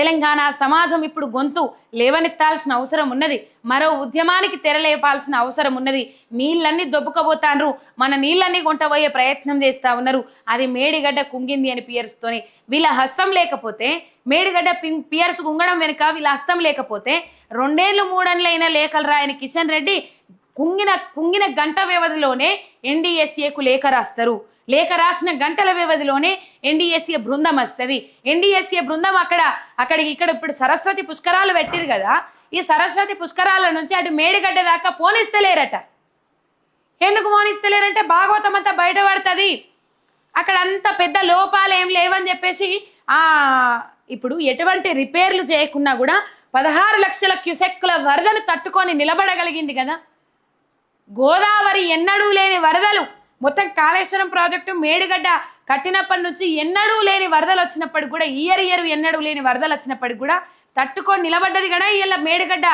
తెలంగాణ సమాజం ఇప్పుడు గొంతు లేవనెత్తాల్సిన అవసరం ఉన్నది. మరో ఉద్యమానికి తెరలేపాల్సిన అవసరం ఉన్నది. నీళ్ళన్నీ దొబ్బుకబోతాన్రు మన నీళ్ళన్నీ కొంటబోయే ప్రయత్నం చేస్తా ఉన్నారు. అది మేడిగడ్డ కుంగింది అని పియర్స్తోని. వీళ్ళ హస్తం లేకపోతే మేడిగడ్డ పింగ్ పియర్స్ కుంగడం వెనుక వీళ్ళ హస్తం లేకపోతే రెండేళ్ళు మూడేళ్ళైన లేఖలు రాయని కిషన్ రెడ్డి కుంగిన కుంగిన గంట వ్యవధిలోనే ఎన్డీఎస్ఏకు లేఖ రాస్తారు. లేఖ రాసిన గంటల వ్యవధిలోనే ఎన్డీఎస్ఏ బృందం వస్తుంది. ఎన్డీఎస్ఏ బృందం అక్కడ అక్కడికి ఇక్కడ ఇప్పుడు సరస్వతి పుష్కరాలు పెట్టిరు కదా ఈ సరస్వతి పుష్కరాల నుంచి అటు మేడిగడ్డ దాకా పోనిస్తలేరట ఎందుకు పోనిస్తలేరంటే భాగవతం అంతా బయటపడుతుంది. అక్కడ అంత పెద్ద లోపాలు ఏం లేవని చెప్పేసి ఆ ఇప్పుడు ఎటువంటి రిపేర్లు చేయకున్నా కూడా పదహారు లక్షల క్యుసెక్కుల వరదను తట్టుకొని నిలబడగలిగింది కదా. గోదావరి ఎన్నడూ లేని వరదలు. మొత్తం కాళేశ్వరం ప్రాజెక్టు మేడిగడ్డ కట్టినప్పటి నుంచి ఎన్నడూ లేని వరదలు వచ్చినప్పటికి కూడా ఇయర్ ఇయర్ ఎన్నడూ లేని వరదలు వచ్చినప్పటికి కూడా తట్టుకొని నిలబడ్డది కదా ఇవాళ మేడిగడ్డ.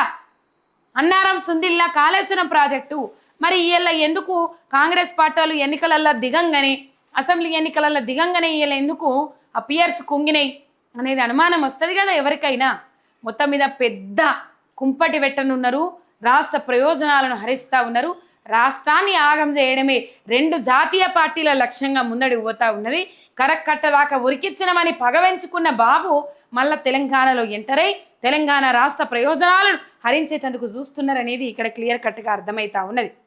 అన్నారం సుందిల్లా కాళేశ్వరం ప్రాజెక్టు. మరి ఇవాళ ఎందుకు కాంగ్రెస్ పార్టీలు ఎన్నికలల్లో దిగంగానే అసెంబ్లీ ఎన్నికలలో దిగంగానే ఇవాళ ఎందుకు ఆ పియర్స్ కుంగినాయి అనేది అనుమానం వస్తుంది కదా ఎవరికైనా. మొత్తం మీద పెద్ద కుంపటి పెట్టనున్నారు రాష్ట్ర ప్రయోజనాలను హరిస్తూ ఉన్నారు. రాష్ట్రాన్ని ఆగం చేయడమే రెండు జాతీయ పార్టీల లక్ష్యంగా ముందడి పోతా ఉన్నది. కరక్కట్టదాకా ఉరికిచ్చినమని పగవెంచుకున్న బాబు మళ్ళా తెలంగాణలో ఎంటరై తెలంగాణ రాష్ట్ర ప్రయోజనాలను హరించేటందుకు చూస్తున్నారనేది ఇక్కడ క్లియర్ కట్గా అర్థమవుతా ఉన్నది.